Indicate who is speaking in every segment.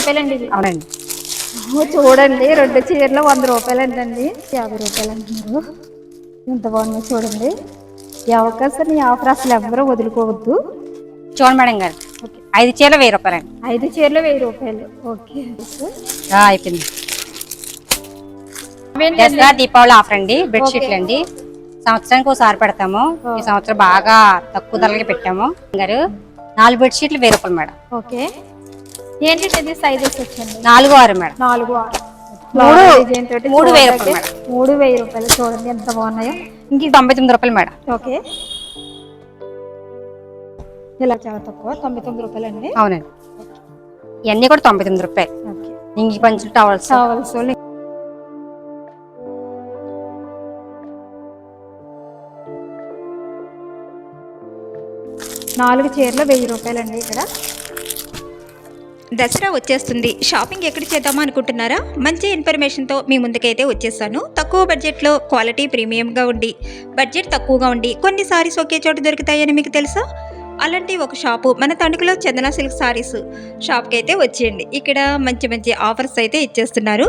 Speaker 1: రూపాయలండి ఇది.
Speaker 2: అవునండి.
Speaker 1: చూడండి రెండు చీరలు వంద రూపాయలు అంటండి యాభై రూపాయలు అంటున్నారు. ఎంత బాగుందో చూడండి. ఈ అవకాశాన్ని ఆఫర్ అసలు ఎవ్వరూ వదులుకోవద్దు.
Speaker 2: చూడండి మేడం గారు. ఐదు చీరలు వెయ్యి రూపాయలండి.
Speaker 1: ఐదు చీరలు వెయ్యి రూపాయలు. ఓకే.
Speaker 2: అయిపోయింది? దసరా దీపావళి ఆఫర్ అండి. బెడ్షీట్లు అండి. సంవత్సరానికి ఒకసారి పెడతాము. ఈ సంవత్సరం బాగా తక్కువ ధరలకి పెట్టాము. గారు నాలుగు బెడ్షీట్లు వెయ్యి రూపాయలు మేడం.
Speaker 1: ఓకే. ఏంటంటే ఇది సైజెస్ వచ్చింది
Speaker 2: నాలుగు ఆరు మేడం.
Speaker 1: నాలుగు ఆరు
Speaker 2: మూడు వెయ్యి రూపాయలు
Speaker 1: మూడు. వెయ్యి రూపాయలు. చూడండి ఎంత బాగున్నాయో.
Speaker 2: ఇంక తొంభై తొమ్మిది రూపాయలు మేడం.
Speaker 1: ఓకే. ఇలా చాలా తక్కువ. తొంభై తొమ్మిది రూపాయలు అండి
Speaker 2: అవునండి. ఇవన్నీ కూడా తొంభై తొమ్మిది రూపాయలు.
Speaker 1: ఓకే.
Speaker 2: ఇంక పంచులు టవల్స్
Speaker 1: వాళ్ళు నాలుగు చీరలు వెయ్యి రూపాయలండి ఇక్కడ.
Speaker 3: దసరా వచ్చేస్తుంది. షాపింగ్ ఎక్కడ చేద్దామా అనుకుంటున్నారా? మంచి ఇన్ఫర్మేషన్తో మీ ముందుకైతే వచ్చేసాను. తక్కువ బడ్జెట్లో క్వాలిటీ ప్రీమియంగా ఉండి బడ్జెట్ తక్కువగా ఉండి కొన్ని సారీస్ ఒకే చోట దొరుకుతాయని మీకు తెలుసా? అలాంటి ఒక షాపు మన తణుకులో చందన సిల్క్ సారీస్ షాప్కి అయితే వచ్చేయండి. ఇక్కడ మంచి మంచి ఆఫర్స్ అయితే ఇచ్చేస్తున్నారు.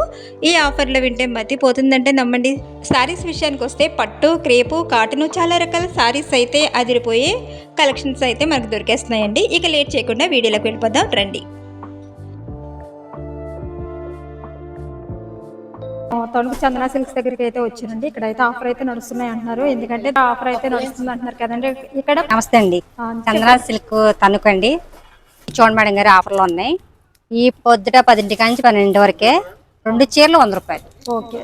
Speaker 3: ఈ ఆఫర్లు వింటే మతిపోతుందంటే నమ్మండి. సారీస్ విషయానికి వస్తే పట్టు క్రేపు కాటను చాలా రకాల సారీస్ అయితే అదిరిపోయే కలెక్షన్స్ అయితే మనకు దొరికేస్తున్నాయండి. ఇక లేట్ చేయకుండా వీడియోలోకి వెళ్ళిపోదాం. రండి.
Speaker 1: తణుకు చందన సిల్క్స్ దగ్గరికి అయితే వచ్చానండి ఇక్కడ అయితే ఆఫర్ అయితే నడుస్తున్నాయి అంటున్నారు. ఎందుకంటే ఆఫర్ అయితే నడుస్తుంది అంటున్నారు కదండి. ఇక్కడ
Speaker 2: నమస్తే అండి.
Speaker 1: ఆ,
Speaker 2: చంద్ర సిల్క్ తణుకండి చూడండి మేడం గారు ఆఫర్లు ఉన్నాయి. ఈ పొద్దుట పదింటి నుంచి పన్నెండు వరకే రెండు చీరలు వంద రూపాయలు.
Speaker 1: ఓకే.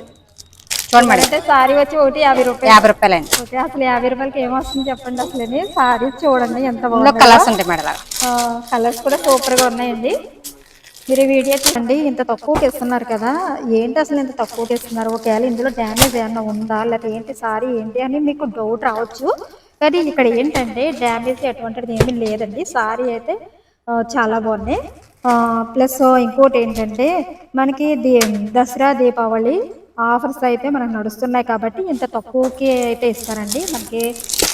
Speaker 2: చూడండి మేడం.
Speaker 1: అయితే సారీ వచ్చి ఒకటి యాభై రూపాయలు.
Speaker 2: యాభై రూపాయలండి.
Speaker 1: ఓకే అసలు యాభై రూపాయలకి ఏమొస్తుంది చెప్పండి అసలు సారీ చూడండి ఎంత బాగుంది.
Speaker 2: కలర్స్ ఉంటాయి మేడం.
Speaker 1: కలర్స్ కూడా సూపర్గా ఉన్నాయండి. మీరు వీడియో చూడండి ఇంత తక్కువకి ఇస్తున్నారు కదా. ఏంటి అసలు ఇంత తక్కువకి ఇస్తున్నారు ఒకవేళ ఇందులో డ్యామేజ్ ఏమైనా ఉందా? లేకపోతే ఏంటి సారీ ఏంటి అని మీకు డౌట్ రావచ్చు. కానీ ఇక్కడ ఏంటంటే డ్యామేజ్ ఎటువంటిది ఏమీ లేదండి. సారీ అయితే చాలా బాగున్నాయి. ప్లస్ ఇంకోటి ఏంటంటే మనకి దీ దసరా దీపావళి ఆఫర్స్ అయితే మనకు నడుస్తున్నాయి కాబట్టి ఇంత తక్కువకి అయితే ఇస్తారండి. మనకి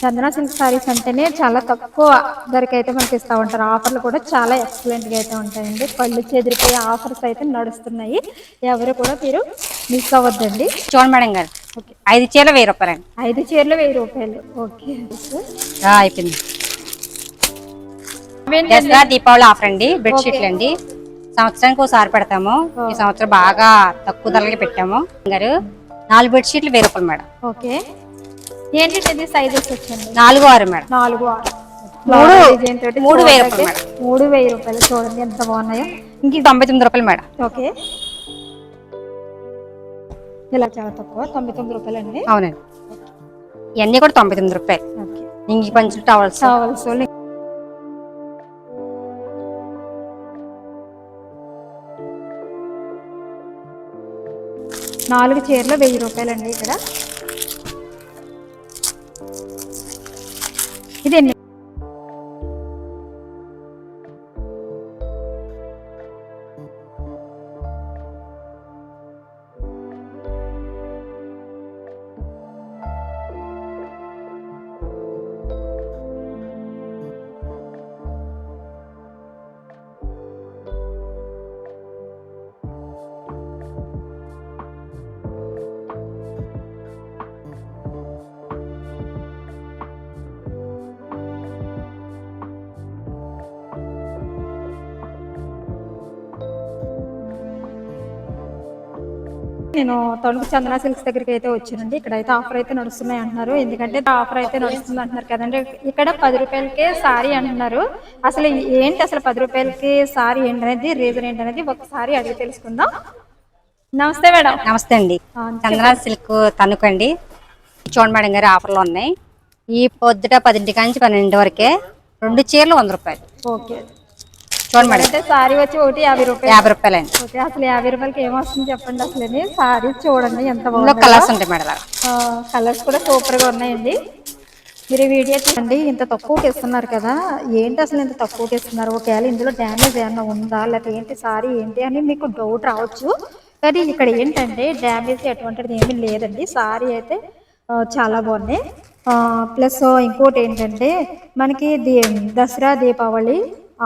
Speaker 1: చందన సిల్క్ సారీస్ అంటేనే చాలా తక్కువ ధరకి అయితే మనకి ఇస్తూ ఉంటారు. ఆఫర్లు కూడా చాలా ఎక్సలెంట్గా అయితే ఉంటాయండి. కళ్ళు చెదిరిపోయే ఆఫర్స్ అయితే నడుస్తున్నాయి. ఎవరు కూడా మీరు మిస్ అవ్వద్దండి.
Speaker 2: చూడండి మేడం గారు. ఐదు చీరలు వెయ్యి రూపాయలండి
Speaker 1: ఐదు చీరలు వెయ్యి రూపాయలు. ఓకే.
Speaker 2: అయిపోయింది? దసరా దీపావళి ఆఫర్ అండి. బెడ్షీట్లు అండి. సంవత్సరానికి ఒకసారి పెడతాము. ఈ సంవత్సరం బాగా తక్కువ ధరలకి పెట్టాము. గారు నాలుగు బెడ్షీట్లు వెయ్యి రూపాయలు మేడం.
Speaker 1: ఓకే. ఏంటంటే ఇది సైజెస్ వచ్చింది
Speaker 2: నాలుగు ఆరు మేడం.
Speaker 1: నాలుగు ఆరు.
Speaker 2: మూడు మూడు వెయ్యి రూపాయలు
Speaker 1: మూడు. వెయ్యి రూపాయలు చూడండి ఎంత బాగున్నాయో.
Speaker 2: ఇంక తొంభై తొమ్మిది రూపాయలు మేడం.
Speaker 1: ఓకే. ఇలా చాలా తక్కువ తొంభై తొమ్మిది రూపాయలు అండి
Speaker 2: అవునండి. ఇవన్నీ కూడా తొంభై తొమ్మిది రూపాయలు. ఇంక పంచులు టవల్స్
Speaker 1: కావాల్సి నాలుగు చీరలు వెయ్యి రూపాయలండి ఇక్కడ. ఇది ఎన్ని నేను తణుకు చందన సిల్క్స్ దగ్గరికి అయితే వచ్చానండి. ఇక్కడ అయితే ఆఫర్ అయితే నడుస్తున్నాయి అంటున్నారు. ఎందుకంటే ఆఫర్ అయితే నడుస్తుంది అంటున్నారు కదండి. ఇక్కడ పది రూపాయలకే సారీ అంటున్నారు. అసలు ఏంటి అసలు పది రూపాయలకి సారీ ఏంటనేది రీజన్ ఏంటనేది ఒకసారి అడిగి తెలుసుకుందాం. నమస్తే మేడం.
Speaker 2: నమస్తే అండి.
Speaker 1: ఆ,
Speaker 2: చంద్ర సిల్క్ తణుకండి చూడండి మేడం గారు ఆఫర్లు ఉన్నాయి. ఈ పొద్దుట పదింటి నుంచి పన్నెండు వరకే రెండు చీరలు వంద రూపాయలు.
Speaker 1: ఓకే.
Speaker 2: చూడండి
Speaker 1: సారీ వచ్చి ఒకటి యాభై రూపాయలు.
Speaker 2: యాభై రూపాయలండి.
Speaker 1: ఓకే అసలు యాభై రూపాయలకి ఏమొస్తుంది చెప్పండి అసలు సారీ చూడండి ఎంత బాగుంది.
Speaker 2: కలర్స్ ఉంటాయి మేడం.
Speaker 1: కలర్స్ కూడా సూపర్గా ఉన్నాయండి. మీరు వీడియో చూడండి ఇంత తక్కువకి ఇస్తున్నారు కదా. ఏంటి అసలు ఇంత తక్కువకి ఇస్తున్నారు ఒకవేళ ఇందులో డ్యామేజ్ ఏమన్నా ఉందా? లేకపోతే ఏంటి సారీ ఏంటి అని మీకు డౌట్ రావచ్చు. కానీ ఇక్కడ ఏంటంటే డ్యామేజ్ ఎటువంటిది ఏమీ లేదండి. సారీ అయితే చాలా బాగున్నాయి. ప్లస్ ఇంకోటి ఏంటంటే మనకి దీ దసరా దీపావళి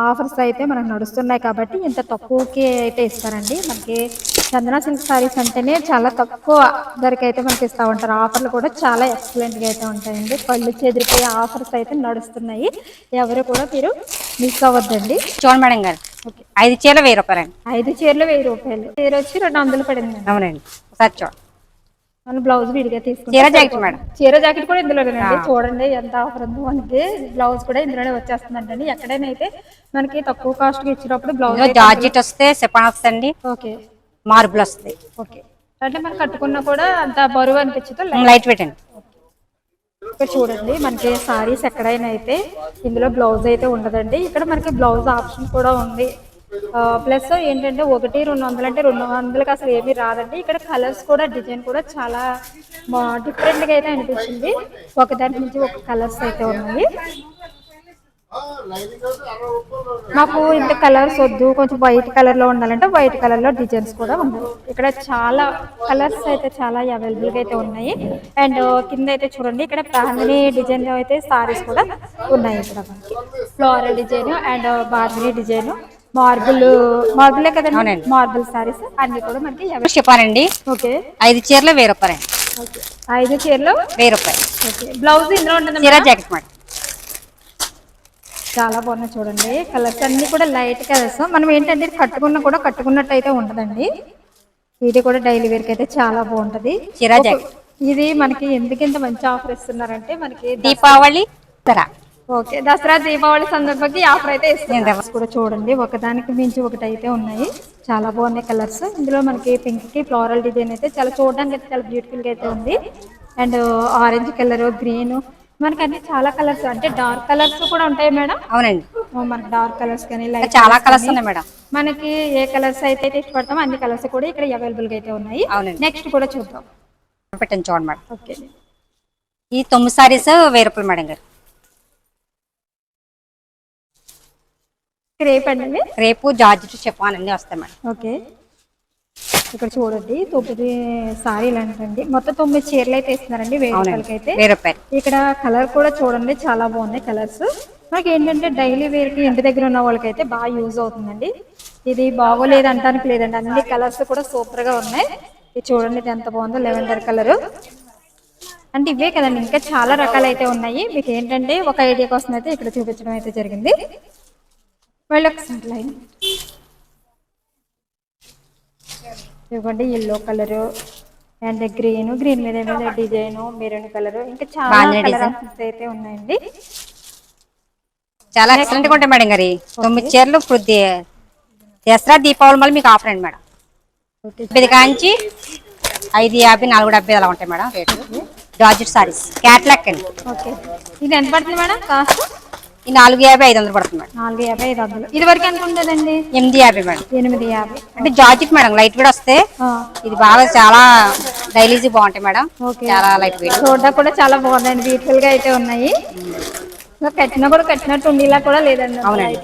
Speaker 1: ఆఫర్స్ అయితే మనకు నడుస్తున్నాయి కాబట్టి ఇంత తక్కువకి అయితే ఇస్తారండి. మనకి చందన సిల్క్ సారీస్ అంటేనే చాలా తక్కువ ధరకి అయితే మనకి ఇస్తూ ఉంటారు. ఆఫర్లు కూడా చాలా ఎక్సలెంట్గా అయితే ఉంటాయండి. కళ్ళు చెదిరిపోయే ఆఫర్స్ అయితే నడుస్తున్నాయి. ఎవరు కూడా మీరు మిస్ అవ్వద్దండి.
Speaker 2: చూడండి మేడం గారు. ఐదు చీరలు వెయ్యి రూపాయలండి.
Speaker 1: ఐదు చీరలు వెయ్యి రూపాయలు. చీర వచ్చి రెండు వందలు పడింది
Speaker 2: అవునండి. ఒకసారి చూడండి.
Speaker 1: మనం బ్లౌజ్ విడిగా తీసుకుంటే
Speaker 2: చీర జాకెట్ మేడం.
Speaker 1: చీర జాకెట్ కూడా ఇందులోనేనండి చూడండి ఎంత ఆఫర్ ఉందో మనకి. బ్లౌజ్ కూడా ఇందులోనే వచ్చేస్తుందండి ఎక్కడైనా అయితే మనకి తక్కువ కాస్ట్కి ఇచ్చినప్పుడు బ్లౌజ్
Speaker 2: జార్జెట్ వస్తే సెపాన్ వస్తుంది
Speaker 1: ఓకే.
Speaker 2: మార్బుల్ వస్తుంది
Speaker 1: ఓకే. అంటే మనం కట్టుకున్నా కూడా అంత బరువు అనిపించదు
Speaker 2: లైట్. వెయిట్ అండి
Speaker 1: ఇక్కడ చూడండి మనకి సారీస్ ఎక్కడైనా అయితే ఇందులో బ్లౌజ్ అయితే ఉండదండి. ఇక్కడ మనకి బ్లౌజ్ ఆప్షన్ కూడా ఉంది. ప్లస్ ఏంటంటే ఒకటి రెండు వందలు అంటే రెండు వందలకి అసలు ఏమీ రాదండి. ఇక్కడ కలర్స్ కూడా డిజైన్ కూడా చాలా డిఫరెంట్గా అయితే అనిపించింది. ఒకదాని నుంచి ఒక కలర్స్ అయితే ఉన్నాయి. మాకు ఇంత కలర్స్ వద్దు కొంచెం వైట్ కలర్లో ఉండాలంటే వైట్ కలర్లో డిజైన్స్ కూడా ఉన్నాయి. ఇక్కడ చాలా కలర్స్ అయితే చాలా అవైలబుల్ అయితే ఉన్నాయి. అండ్ కింద అయితే చూడండి ఇక్కడ బాందిని డిజైన్ అయితే సారీస్ కూడా ఉన్నాయి ఇక్కడ మనకి. Floral design and bandhani design. Marble మార్బులే కదండి?
Speaker 2: అవునండి.
Speaker 1: మార్బుల్ సారీస్ అన్ని కూడా మనకి.
Speaker 2: చెప్పాను అండి
Speaker 1: ఓకే.
Speaker 2: ఐదు చీరలు వెయ్యి రూపాయలండి
Speaker 1: ఓకే. ఐదు చీరలు?
Speaker 2: వెయ్యి రూపాయలు.
Speaker 1: ఓకే. బ్లౌజ్ ఇందులో ఉంటుంది
Speaker 2: చీర జాకెట్ మేడం
Speaker 1: చాలా బాగున్నాయి చూడండి. కలర్స్ అన్ని కూడా లైట్ కలర్స్. మనం ఏంటంటే ఇది కట్టుకున్నా కూడా కట్టుకున్నట్టు అయితే ఉండదండి. ఇది కూడా డైలీ వేర్కి అయితే చాలా బాగుంటది.
Speaker 2: చీర జాకెట్.
Speaker 1: ఇది మనకి ఎందుకు ఇంత మంచి ఆఫర్ ఇస్తున్నారంటే మనకి
Speaker 2: దీపావళి ధర
Speaker 1: ఓకే. దసరా దీపావళి సందర్భంగా ఆఫర్ అయితే Colours కూడా చూడండి. ఒకదానికి మించి ఒకటి అయితే ఉన్నాయి. చాలా బాగున్నాయి కలర్స్. ఇందులో మనకి పింక్కి ఫ్లోరల్ డిజైన్ అయితే చాలా చూడడానికి అయితే చాలా బ్యూటిఫుల్గా అయితే ఉంది. And orange colour green. మనకి అన్ని చాలా కలర్స్. అంటే డార్క్ కలర్స్ కూడా ఉంటాయి మేడం.
Speaker 2: అవునండి.
Speaker 1: మనకి డార్క్ కలర్స్ కానీ లైట్
Speaker 2: చాలా కలర్స్ ఉన్నాయి మేడం.
Speaker 1: మనకి ఏ కలర్స్ అయితే ఇష్టపడతామో అన్ని కలర్స్ కూడా ఇక్కడ అవైలబుల్గా అయితే ఉన్నాయి.
Speaker 2: అవునండి.
Speaker 1: నెక్స్ట్ కూడా చూద్దాం.
Speaker 2: పెట్టండి చూడండి మేడం.
Speaker 1: ఓకే.
Speaker 2: ఈ తొమ్మిది సారీస్ వెయ్యి రూపాయలు మేడం గారు.
Speaker 1: క్రేప్ అండి?
Speaker 2: రేపు జార్జెట్ చెప్పాను అన్నీ వస్తాయి మేడం.
Speaker 1: ఓకే. ఇక్కడ చూడండి తొమ్మిది సారీలు అంటండి మొత్తం తొమ్మిది చీరలు అయితే ఇస్తున్నారండి వెయ్యి రూపాయలకి అయితే
Speaker 2: వెయ్యి రూపాయలు.
Speaker 1: ఇక్కడ కలర్ కూడా చూడండి చాలా బాగున్నాయి కలర్స్. మనకి ఏంటంటే డైలీ వేర్కి ఇంటి దగ్గర ఉన్న వాళ్ళకైతే బాగా యూజ్ అవుతుందండి. ఇది బాగోలేదు అంటానికి లేదండి అన్ని కలర్స్ కూడా సూపర్గా ఉన్నాయి. ఇది చూడండి ఇది ఎంత బాగుందో లెవెండర్ కలర్. అంటే ఇవే కదండి ఇంకా చాలా రకాలు అయితే ఉన్నాయి. మీకు ఏంటంటే ఒక ఐడియా కోసం అయితే ఇక్కడ చూపించడం అయితే జరిగింది. మళ్ళీ ఒకసారి లైన్ ఇవ్వండి yellow colour and green green మీద ఏమైనా డిజైన్ మెరూన్ కలర్ ఇంకా చాలా కలర్. ఆప్షన్స్ అయితే ఉన్నాయండి.
Speaker 2: చాలా ఎక్సలెంట్గా ఉంటాయి మేడం గారి. తొమ్మిది చీరలు ఇప్పుడు దసరా దీపావళి మళ్ళీ మీకు ఆఫర్ అండి మేడం ఇది కాంచి ఐదు యాభై నాలుగు డెబ్బై అలా ఉంటాయి మేడం రేటు జార్జెట్ సారీస్. క్యాట్లాక్ అండి.
Speaker 1: ఓకే. ఇది ఎంత పడుతుంది మేడం కాస్ట్?
Speaker 2: ఈ నాలుగు యాభై ఐదు వందలు పడుతుంది మేడం.
Speaker 1: నాలుగు యాభై ఐదు వందలు. ఇది వరకు ఎంత ఉంటుందండి
Speaker 2: ఎనిమిది యాభై మేడం.
Speaker 1: ఎనిమిది యాభై.
Speaker 2: అంటే జార్జెట్ మేడం లైట్ కూడా వస్తే ఇది బాగా చాలా డైలీజీ బాగుంటాయి మేడం. చాలా లైట్ వెయిట్.
Speaker 1: చూడడానికి కూడా చాలా బాగుందండి బ్యూటిఫుల్గా అయితే ఉన్నాయి. కట్టినా కూడా కట్టినట్టు ఉండేలా కూడా లేదండి.
Speaker 2: అవునండి.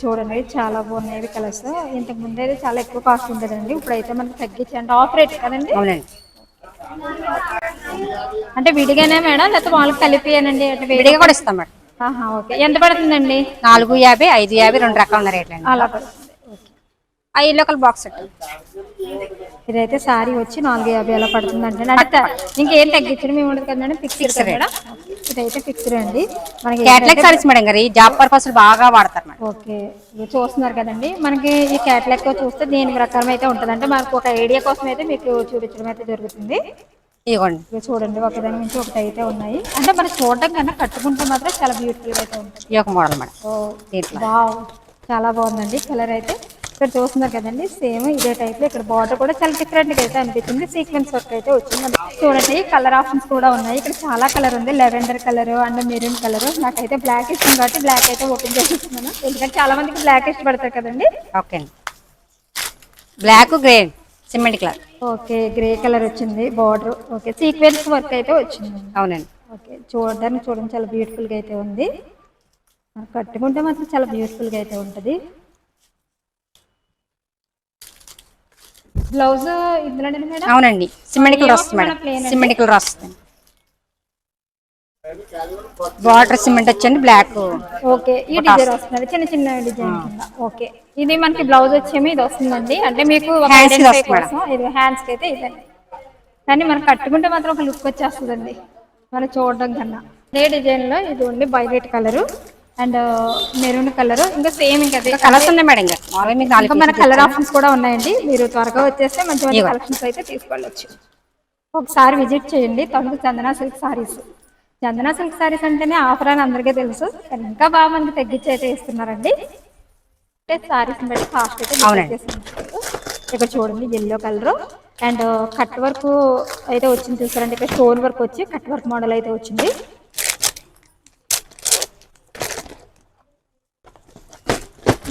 Speaker 1: చూడండి చాలా బాగున్నాయి కలర్స్ ఇంతకు ముందు చాలా ఎక్కువ కాస్ట్ ఉండేదండి. ఇప్పుడైతే మనకి తగ్గించండి ఆఫ్ రేట్ కదండి?
Speaker 2: అవునండి.
Speaker 1: అంటే విడిగానే మేడం? లేకపోతే వాళ్ళకి కలిపియానండి అంటే వేడి
Speaker 2: విడిగా కూడా ఇస్తాం మేడం.
Speaker 1: ఓకే. ఎంత పడుతుందండి?
Speaker 2: నాలుగు యాభై ఐదు యాభై రెండు రకాల ఉన్న రేట్లు అండి
Speaker 1: అలా
Speaker 2: ఆ ఎల్లో కలర్ బాక్స్
Speaker 1: ఇదైతే సారీ వచ్చి నాలుగు యాభై అలా పడుతుందండి అంటే ఇంకేం తగ్గించడం మేము ఉండదు కదండి ఫిక్స్డ్ మేడం ఇదైతే ఫిక్స్డ్ అండి. మనకి
Speaker 2: క్యాట్లాక్ సారీస్ మేడం గారి జాబ్ పర్పస్ బాగా వాడతారు మేడం.
Speaker 1: ఓకే. ఇది చూస్తున్నారు కదండి. మనకి ఈ క్యాట్లాగ్ చూస్తే దీని ప్రకారం అయితే ఉంటుంది అంటే మనకు ఒక ఐడియా కోసం అయితే మీకు చూపించడం అయితే జరుగుతుంది.
Speaker 2: ఇదిగోండి.
Speaker 1: చూడండి ఒకదాని నుంచి ఒకటి అయితే ఉన్నాయి. అంటే మనం చూడడం కన్నా కట్టుకుంటే మాత్రం చాలా బ్యూటిఫుల్ అయితే ఉంటుంది.
Speaker 2: ఈ ఒక మోడల్ మేడం.
Speaker 1: చాలా బాగుందండి. కలర్ అయితే ఇక్కడ చూస్తున్నారు కదండి. సేమ్ ఇదే టైప్లో ఇక్కడ బార్డర్ కూడా చాలా డిఫరెంట్గా అయితే అనిపించింది సీక్వెన్స్ వర్క్ అయితే వచ్చింది. చూడండి కలర్ ఆప్షన్స్ కూడా ఉన్నాయి. ఇక్కడ చాలా కలర్ ఉంది. Lavender colour and maroon colour నాకైతే బ్లాక్ ఇష్టం కాబట్టి బ్లాక్ అయితే ఓపెన్ చేస్తున్నాను ఎందుకంటే చాలా మందికి బ్లాక్ ఇష్టపడతారు కదండి.
Speaker 2: Okay black grey cement colour
Speaker 1: okay grey colour వచ్చింది. బార్డర్ ఓకే సీక్వెన్స్ వర్క్ అయితే వచ్చింది.
Speaker 2: అవునండి.
Speaker 1: ఓకే చూడడానికి చూడండి చాలా బ్యూటిఫుల్గా అయితే ఉంది. కట్టుకుంటే మాత్రం చాలా బ్యూటిఫుల్గా అయితే ఉంటుంది. బ్లౌజ్
Speaker 2: అవునండి. సిమెంట్ కలర్ వస్తుంది మేడం. కలర్ వస్తుంది. వాటర్ సిమెంట్ వచ్చండి బ్లాక్
Speaker 1: ఓకే. ఈ డిజైన్ వస్తుంది. చిన్న చిన్న డిజైన్ ఓకే. ఇది మనకి బ్లౌజ్ వచ్చేమి ఇది వస్తుందండి. అంటే మీకు ఇది హ్యాండ్స్కి అయితే ఇదండి కానీ మనం కట్టుకుంటే మాత్రం ఒక లుక్ వచ్చేస్తుందండి. మనం చూడడం కన్నా. ఇదే డిజైన్లో ఇది ఉంది violet colour. And maroon colour. ఇంకా సేమ్ ఇంకా
Speaker 2: కలర్స్ ఉన్నాయి మేడం ఇంకా. మామూలుగా
Speaker 1: మన కలర్. ఆప్షన్స్ కూడా ఉన్నాయండి. మీరు త్వరగా వచ్చేస్తే మంచి మంచి. కలెక్షన్స్ అయితే తీసుకెళ్ళొచ్చు. ఒకసారి విజిట్ చేయండి. తణుకు చందన సిల్క్ సారీస్. చందన సిల్క్ సారీస్ అంటేనే ఆఫర్ అని అందరికీ తెలుసు. కానీ ఇంకా బాగా మనకి తగ్గించి అయితే ఇస్తున్నారండి. అంటే సారీస్ బట్టి కాస్ట్ అయితే
Speaker 2: అవునండి.
Speaker 1: ఇక్కడ చూడండి yellow colour. And cut work అయితే వచ్చింది చూసారండి. ఇక్కడ స్టోన్ వర్క్ వచ్చి కట్ వర్క్ మోడల్ అయితే వచ్చింది.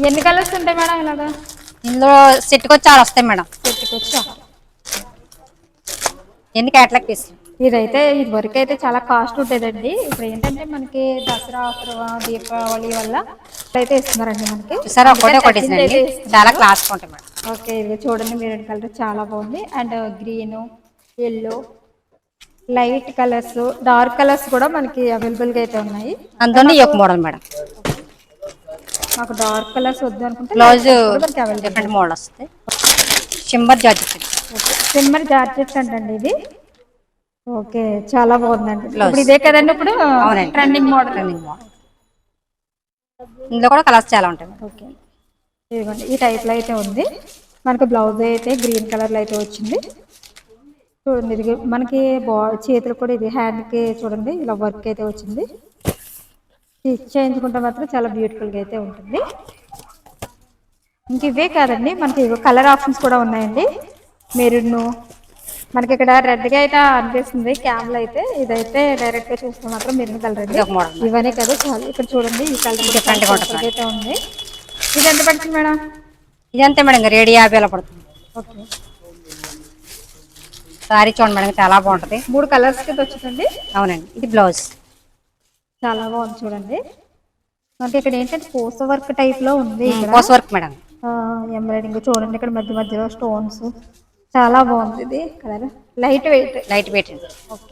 Speaker 1: ఎన్ని కలర్స్ ఉంటాయి మేడం ఇలాగా?
Speaker 2: ఇందులో సెట్కి వచ్చి ఆరు వస్తాయి మేడం.
Speaker 1: పెట్టుకోవచ్చా
Speaker 2: ఎన్ని క్యాట్లాగ్ పీస్
Speaker 1: ఇదైతే ఇది వరకు అయితే చాలా కాస్ట్ ఉంటుందండి ఇప్పుడు ఏంటంటే మనకి దసరా దీపావళి వల్ల అయితే ఇస్తున్నారండి మనకి.
Speaker 2: ఒకటే ఒకటి. చాలా క్లాస్ ఉంటాయి మేడం.
Speaker 1: ఓకే ఇది చూడండి మెరూన్ కలర్ చాలా బాగుంది. And green yellow light colours dark colours కూడా మనకి అవైలబుల్గా అయితే ఉన్నాయి.
Speaker 2: అందులో ఈ ఒక మోడల్ మేడం.
Speaker 1: మాకు డార్క్ కలర్స్ వద్దు అనుకుంటే
Speaker 2: బ్లౌజ్ డిఫరెంట్ మోడల్ వస్తుంది షింబర్ జార్జెట్
Speaker 1: సిమ్మర్ జార్జెట్ అంటండి ఇది. ఓకే చాలా బాగుందండి. ఇప్పుడు ఇదే కదండి ఇప్పుడు. ట్రెండింగ్ మోడల్
Speaker 2: ట్రెండింగ్ మోడల్ ఇందులో కూడా కలర్స్ చాలా ఉంటాయి.
Speaker 1: ఓకే. ఇదిగోండి ఈ టైప్లో అయితే ఉంది. మనకి బ్లౌజ్ అయితే గ్రీన్ కలర్లో అయితే వచ్చింది. చూడండి ఇది మనకి బా చేతులు కూడా ఇది. హ్యాండ్కి చూడండి ఇలా వర్క్ అయితే వచ్చింది. స్టిచ్ చేయించుకుంటే మాత్రం చాలా బ్యూటిఫుల్గా అయితే ఉంటుంది. ఇంక ఇవే కాదండి మనకి కలర్ ఆప్షన్స్ కూడా ఉన్నాయండి. మెరూన్ మనకి ఇక్కడ రెడ్గా అయితే అనిపిస్తుంది క్యామ్లో అయితే. ఇదైతే డైరెక్ట్గా చూస్తే మాత్రం మెరూన్ కలర్ అండి. ఇవన్నీ కదా చాలు ఇక్కడ చూడండి ఈ కలర్
Speaker 2: Different గా ఉంటుంది.
Speaker 1: అయితే ఉంది. ఇది ఎంత పడుతుంది మేడం?
Speaker 2: ఇదంతే మేడం ఇంకా రేడి యాభై అలా పడుతుంది.
Speaker 1: ఓకే.
Speaker 2: సారీ చూడండి మేడం చాలా బాగుంటుంది.
Speaker 1: మూడు కలర్స్ కింద వచ్చిందండి?
Speaker 2: అవునండి ఇది బ్లౌజ్.
Speaker 1: చాలా బాగుంది చూడండి. మనకి ఇక్కడ ఏంటంటే పోస్ట్ వర్క్ టైప్లో ఉంది
Speaker 2: వర్క్ మేడం.
Speaker 1: ఎంబ్రాయిడింగ్ చూడండి ఇక్కడ మధ్య మధ్యలో స్టోన్స్. చాలా బాగుంది ఇది colour. Light weight
Speaker 2: light weight అండి
Speaker 1: ఓకే.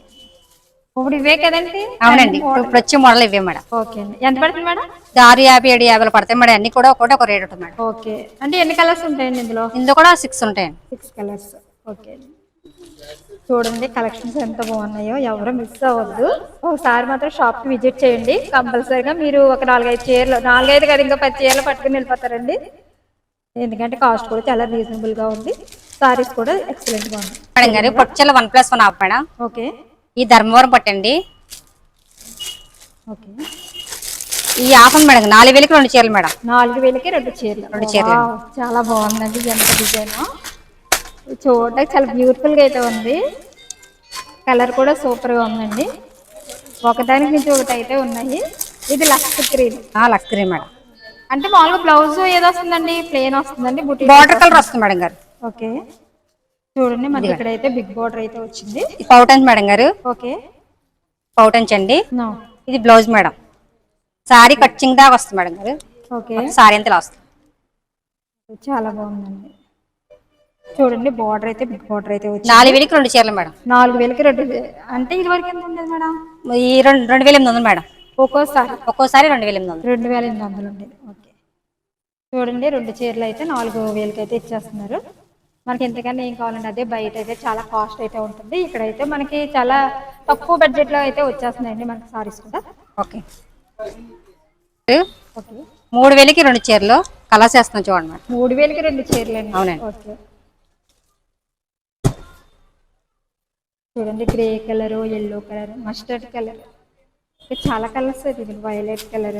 Speaker 1: ఇప్పుడు ఇవే కదండి?
Speaker 2: అవునండి. ఇప్పుడు వచ్చే మోడల్ ఇవే మేడం.
Speaker 1: ఓకే అండి. ఎంత పడుతుంది మేడం?
Speaker 2: ఆరు యాభై ఏడు యాభైలు పడతాయి మేడం. అన్ని కూడా ఒకటి ఒక రేట్ ఉంటుంది మేడం.
Speaker 1: ఓకే. అంటే ఎన్ని కలర్స్ ఉంటాయండి ఇందులో?
Speaker 2: ఇందులో కూడా సిక్స్ ఉంటాయండి.
Speaker 1: Six colours. ఓకే చూడండి కలెక్షన్స్ ఎంత బాగున్నాయో. ఎవరు మిస్ అవ్వద్దు. ఒకసారి మాత్రం షాప్కి విజిట్ చేయండి. కంపల్సరీగా మీరు ఒక నాలుగైదు చీరలు నాలుగైదు కదా ఇంకా పది చీరలు పట్టుకుని వెళ్ళిపోతారండి. ఎందుకంటే కాస్ట్ కూడా చాలా రీజనబుల్గా ఉంది. సారీస్ కూడా ఎక్సలెంట్గా ఉంది
Speaker 2: మేడం గారు పట్టుచల్ల one plus one off madam.
Speaker 1: Okay.
Speaker 2: ఈ ధర్మవరం పట్టండి
Speaker 1: ఓకే.
Speaker 2: ఈ ఆఫ్ ఉంది మేడం నాలుగు వేలకి రెండు చీరలు మేడం.
Speaker 1: నాలుగు వేలకి రెండు చీరలు.
Speaker 2: రెండు చీరలు.
Speaker 1: చాలా బాగుందండి ఎంత డిజైన్ చూడడానికి చాలా బ్యూటిఫుల్గా అయితే ఉంది. కలర్ కూడా సూపర్గా ఉందండి. ఒకదానికి నుంచి ఒకటి అయితే ఉన్నాయి. ఇది లక్స్
Speaker 2: ఆ, లక్స్ గ్రీన్ మేడం.
Speaker 1: అంటే మామూలుగా బ్లౌజ్ ఏదో వస్తుందండి ప్లేన్ వస్తుందండి బుటీ
Speaker 2: బార్డర్ కలర్ వస్తుంది మేడం గారు.
Speaker 1: ఓకే చూడండి మనకి ఇక్కడ అయితే బిగ్ బార్డర్ అయితే వచ్చింది.
Speaker 2: పౌటన్స్ మేడం గారు.
Speaker 1: ఓకే
Speaker 2: పౌటన్స్ అండి. ఇది బ్లౌజ్ మేడం. సారీ కట్చింగ్ దాకా వస్తుంది మేడం గారు.
Speaker 1: ఓకే
Speaker 2: సారీ అంతలా వస్తుంది.
Speaker 1: చాలా బాగుందండి. చూడండి బార్డర్ అయితే బార్డర్ అయితే వచ్చింది.
Speaker 2: నాలుగు వేలకి రెండు చీరలు మేడం.
Speaker 1: నాలుగు వేలకి రెండు అంటే ఇది వరకు ఎంత ఉండేది మేడం?
Speaker 2: ఈ రెండు రెండు వేల ఎనిమిది వందలు మేడం.
Speaker 1: ఒక్కోసారి?
Speaker 2: ఒక్కోసారి రెండు వేల ఎనిమిది వందలు.
Speaker 1: రెండు వేల ఎనిమిది వందలు ఉండేది ఓకే. చూడండి రెండు చీరలు అయితే నాలుగు వేలకి అయితే ఇచ్చేస్తున్నారు. మనకి ఎంతకన్నా ఏం కావాలంటే అదే బయట అయితే చాలా కాస్ట్ అయితే ఉంటుంది. ఇక్కడైతే మనకి చాలా తక్కువ బడ్జెట్లో అయితే వచ్చేస్తున్నాయండి మనకి సారీస్ కూడా.
Speaker 2: ఓకే.
Speaker 1: ఓకే
Speaker 2: మూడు వేలకి రెండు చీరలు కలర్స్ వేస్తున్నాం చూడండి మేడం.
Speaker 1: మూడు వేలకి రెండు చీరలు అండి
Speaker 2: అవునండి.
Speaker 1: ఓకే. చూడండి grey colour yellow colour mustard colour. చాలా కలర్స్ ఇది వైలెట్ కలర్.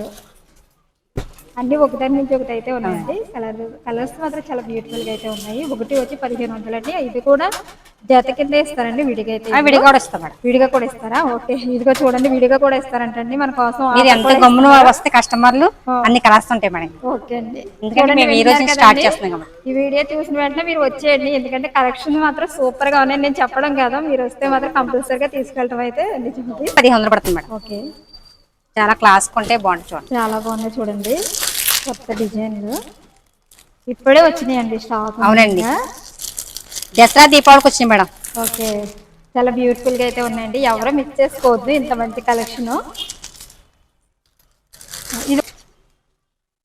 Speaker 1: అన్ని ఒకదాని నుంచి ఒకటి అయితే ఉన్నాయండి. కలర్ కలర్స్ మాత్రం చాలా బ్యూటిఫుల్గా అయితే ఉన్నాయి. ఒకటి వచ్చి పదిహేను వందలు అండి. ఇది కూడా జత కింద ఇస్తారండి విడిగా అయితే
Speaker 2: విడిగా కూడా ఇస్తాం
Speaker 1: విడిగా కూడా ఇస్తారా? ఓకే. ఇదిగో చూడండి విడిగా కూడా ఇస్తారంటండి. మన కోసం
Speaker 2: మీరు ఎంత గమ్మున వస్తే కస్టమర్లు అన్ని కలర్స్ ఉంటాయి మేడం.
Speaker 1: ఓకే అండి.
Speaker 2: ఎందుకంటే
Speaker 1: చూడండి,
Speaker 2: మేము ఈ రోజు
Speaker 1: విన్నారు
Speaker 2: స్టార్ట్
Speaker 1: కదండి?
Speaker 2: చేస్తున్నాం కాబట్టి.
Speaker 1: ఈ వీడియో చూసిన వెంటనే మీరు వచ్చేయండి. ఎందుకంటే కలెక్షన్ మాత్రం సూపర్గా ఉన్నాయి. నేను చెప్పడం కదా. మీరు వస్తే మాత్రం కంపల్సరీగా తీసుకెళ్ళటం అయితే
Speaker 2: పదిహేను వందలు పడుతుంది మేడం.
Speaker 1: ఓకే.
Speaker 2: చాలా క్లాస్ కొంటే బాగుంటుంది చూడండి.
Speaker 1: చాలా బాగుంది చూడండి. కొత్త డిజైన్లు. ఇప్పుడే వచ్చినాయండి స్టాక్
Speaker 2: అవునండి. దసరా దీపావళికి వచ్చింది మేడం.
Speaker 1: ఓకే. చాలా బ్యూటిఫుల్గా అయితే ఉన్నాయండి. ఎవరో మిస్ చేసుకోవద్దు ఇంత మంచి కలెక్షన్ ఇది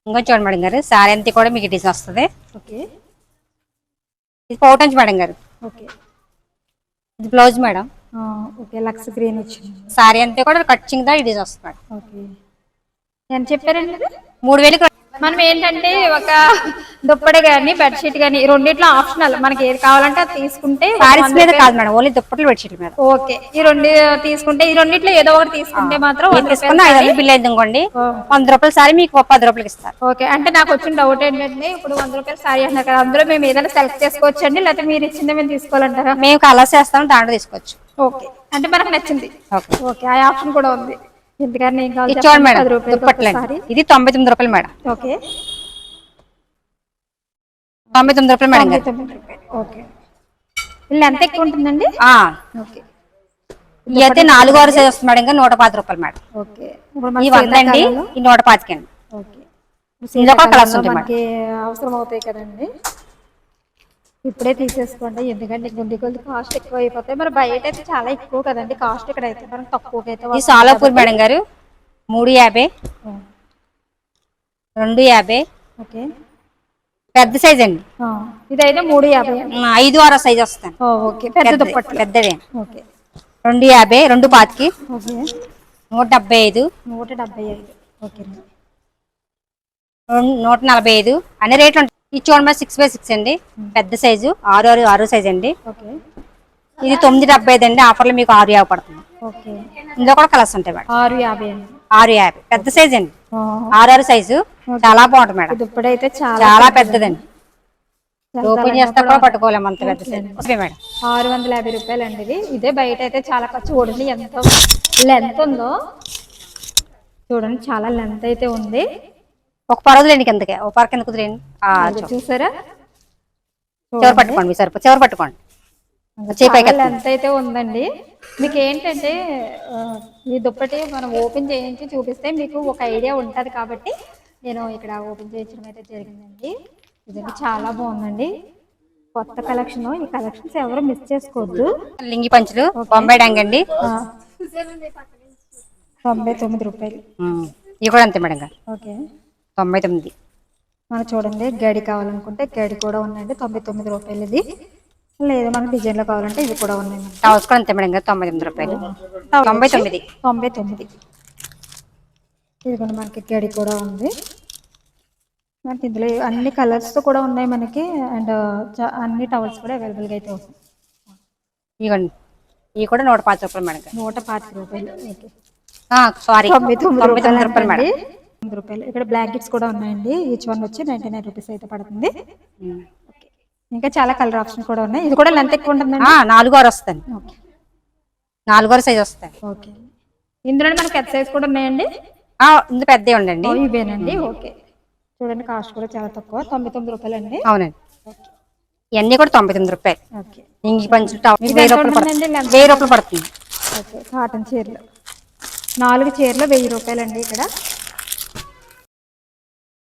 Speaker 2: ఇంకా చూడండి మేడం గారు సారీ అంతా కూడా మీకు డిజైన్ వస్తుంది.
Speaker 1: ఓకే.
Speaker 2: ఇది పౌటంచ్ మేడం గారు.
Speaker 1: ఓకే.
Speaker 2: ఇది blouse madam.
Speaker 1: Okay Lux green వచ్చింది.
Speaker 2: సారీ అంతా కూడా కచ్చింగ్ దా డిజైన్ వస్తుంది మేడం
Speaker 1: ఓకే. ఎంత చెప్పారండి?
Speaker 2: మూడు వేలకు
Speaker 1: మనం ఏంటంటే ఒక దుప్పటి కానీ బెడ్షీట్ కానీ రెండిట్లో ఆప్షనల్ మనకి ఏది కావాలంటే అది తీసుకుంటే
Speaker 2: సారీస్ మీద కాదు మేడం ఓన్లీ దుప్పట్లు బెడ్షీట్ మీద.
Speaker 1: ఓకే. ఈ రెండు తీసుకుంటే ఈ రెండిట్లో ఏదో ఒకటి తీసుకుంటే మాత్రం
Speaker 2: తీసుకున్న ఐదు వందలు బిల్ అయింది అనుకోండి
Speaker 1: ఓ.
Speaker 2: వంద రూపాయల సారీ మీకు పది రూపాయలకి ఇస్తారు.
Speaker 1: ఓకే. అంటే నాకు వచ్చిన డౌట్ ఏంటంటే ఇప్పుడు వంద రూపాయలు సారీ అంటున్నారు కదా అందులో మేము ఏదైనా సెలెక్ట్ చేసుకోవచ్చు అండి లేకపోతే మీరు ఇచ్చిందే మేము తీసుకోవాలంటారా?
Speaker 2: మేము కలర్స్ వేస్తాం దాంట్లో తీసుకోవచ్చు.
Speaker 1: ఓకే. అంటే మనకు నచ్చింది.
Speaker 2: ఓకే.
Speaker 1: ఆ ఆప్షన్ కూడా ఉంది. ఎందుకని
Speaker 2: ఇది చూడండి? మేడం ఇది తొంభై తొమ్మిది రూపాయలు మేడం.
Speaker 1: ఓకే.
Speaker 2: తొంభై తొమ్మిది రూపాయలు మేడం
Speaker 1: ఓకే. వీళ్ళు ఎంత ఎక్కువ ఉంటుందండి? ఓకే.
Speaker 2: ఇవి అయితే నాలుగు ఆరు సైజ్ వస్తుంది మేడం గారు నూట పాతి రూపాయలు మేడం.
Speaker 1: ఓకే.
Speaker 2: ఈ వంద అండి ఈ నూట పాతికండి
Speaker 1: ఓకే. అవసరం అవుతాయి కదండి. ఇప్పుడే తీసేసుకోండి. ఎందుకంటే గుండి కొద్ది కాస్ట్ ఎక్కువ అయిపోతాయి మరి బయట అయితే చాలా ఎక్కువ కదండి. కాస్ట్ ఇక్కడ అయితే మనం తక్కువకి అయితే
Speaker 2: సాలాపూర్ మేడం గారు. మూడు యాభై. రెండు యాభై.
Speaker 1: ఓకే.
Speaker 2: పెద్ద సైజ్ అండి.
Speaker 1: ఇదైతే మూడు యాభై.
Speaker 2: ఐదు ఆరో సైజ్ వస్తాను
Speaker 1: ఓకే. పెద్ద దుప్పట్లు
Speaker 2: పెద్దదే
Speaker 1: ఓకే.
Speaker 2: రెండు యాభై రెండు పాతికి. నూట డెబ్బై ఐదు.
Speaker 1: నూట డెబ్బై ఐదు. ఓకే.
Speaker 2: నూట నలభై ఐదు. అన్ని రేట్లు ఉంటాయి. ఇది చూడండి సిక్స్ బై సిక్స్ అండి. పెద్ద సైజు ఆరు ఆరు ఆరు సైజ్ అండి. ఇది తొమ్మిది డెబ్బై ఐదు అండి. ఆఫర్లో మీకు ఆరు యాభై పడుతుంది.
Speaker 1: ఓకే
Speaker 2: ఇందులో కూడా కలర్స్ ఉంటాయి మేడం.
Speaker 1: ఆరు యాభై
Speaker 2: ఆరు యాభై. పెద్ద సైజ్ అండి. ఆరు ఆరు సైజు చాలా బాగుంటుంది మేడం.
Speaker 1: అయితే చాలా
Speaker 2: పెద్దదండి. ఓపెన్ చేస్తే కూడా పట్టుకోలేము అంత పెద్ద సైజ్ మేడం.
Speaker 1: ఆరు వందల యాభై రూపాయలు అండి ఇది. ఇదే బయట అయితే చాలా ఖర్చు చూడండి ఎంత లెంత్ ఉందో. చూడండి చాలా లెంత్ అయితే ఉంది.
Speaker 2: ఒక పరవదులేండి కిందకి ఒక పర కింద కుదిరేయండి
Speaker 1: చూసారా?
Speaker 2: చివరి పట్టుకోండి మీ సరిపో చివరి పట్టుకోండి.
Speaker 1: లెంత్ అయితే ఉందండి. మీకు ఏంటంటే ఈ దుప్పటి మనం ఓపెన్ చేయించి చూపిస్తే మీకు ఒక ఐడియా ఉంటుంది కాబట్టి నేను ఇక్కడ ఓపెన్ చేయించడం అయితే జరిగిందండి. ఇదండి చాలా బాగుందండి. కొత్త కలెక్షన్ ఈ కలెక్షన్స్ ఎవరు మిస్ చేసుకోవద్దు.
Speaker 2: లింగి పంచులు బొంబాయి డంగ్ అండి.
Speaker 1: తొంభై తొమ్మిది రూపాయలు.
Speaker 2: ఇవి కూడా అంతే మేడం గారు.
Speaker 1: ఓకే.
Speaker 2: తొంభై తొమ్మిది.
Speaker 1: మనకు చూడండి గడి కావాలనుకుంటే గడి కూడా ఉందండి. తొంభై తొమ్మిది రూపాయలు ఇది. లేదు మనకు డిజైన్లో కావాలంటే ఇవి కూడా ఉన్నాయి
Speaker 2: టవల్స్ కూడా అంతే మేడం తొంభై తొమ్మిది రూపాయలు. తొంభై తొమ్మిది.
Speaker 1: తొంభై తొమ్మిది. ఇదిగోండి మనకి గడి కూడా ఉంది. మనకి ఇందులో అన్ని కలర్స్ కూడా ఉన్నాయి మనకి. అండ్ అన్ని టవల్స్ కూడా అవైలబుల్గా అయితే ఉన్నాయి.
Speaker 2: ఇవ్వండి ఇవి కూడా నూట పాతి రూపాయలు మేడం
Speaker 1: నూట పాతిక రూపాయలు.
Speaker 2: సారీ
Speaker 1: తొంభై తొమ్మిది
Speaker 2: తొమ్మిది
Speaker 1: రూపాయలు
Speaker 2: మేడం.
Speaker 1: రూపాయలు. ఇక్కడ బ్లాంకెట్స్ కూడా ఉన్నాయండి. ఈచ్ వన్ వచ్చి నైన్టీ నైన్ రూపీస్ అయితే పడుతుంది.
Speaker 2: ఉమ్.
Speaker 1: ఇంకా చాలా కలర్ ఆప్షన్ కూడా ఉన్నాయి. ఇది కూడా లెంత్ ఎక్కువ ఉంటుందండి?
Speaker 2: ఆ, నాలుగు ఆరు వస్తాయి.
Speaker 1: ఓకే
Speaker 2: నాలుగు ఆరు సైజ్ వస్తాయి.
Speaker 1: ఓకే ఇందులో మనకి పెద్ద సైజ్ కూడా ఉన్నాయండి?
Speaker 2: ఆ, ఇందులో పెద్దవి ఉండండి.
Speaker 1: ఇవేనండి? ఓకే చూడండి కాస్ట్ కూడా చాలా తక్కువ. తొంభై తొమ్మిది రూపాయలు అండి
Speaker 2: అవునండి ఇవన్నీ కూడా తొంభై తొమ్మిది రూపాయలు. ఇంగి పంచులు
Speaker 1: ఇది
Speaker 2: వెయ్యి రూపాయలు? వెయ్యి రూపాయలు పడుతుంది.
Speaker 1: ఓకే కాటన్ చీరలు. నాలుగు చీరలు వెయ్యి రూపాయలు అండి ఇక్కడ.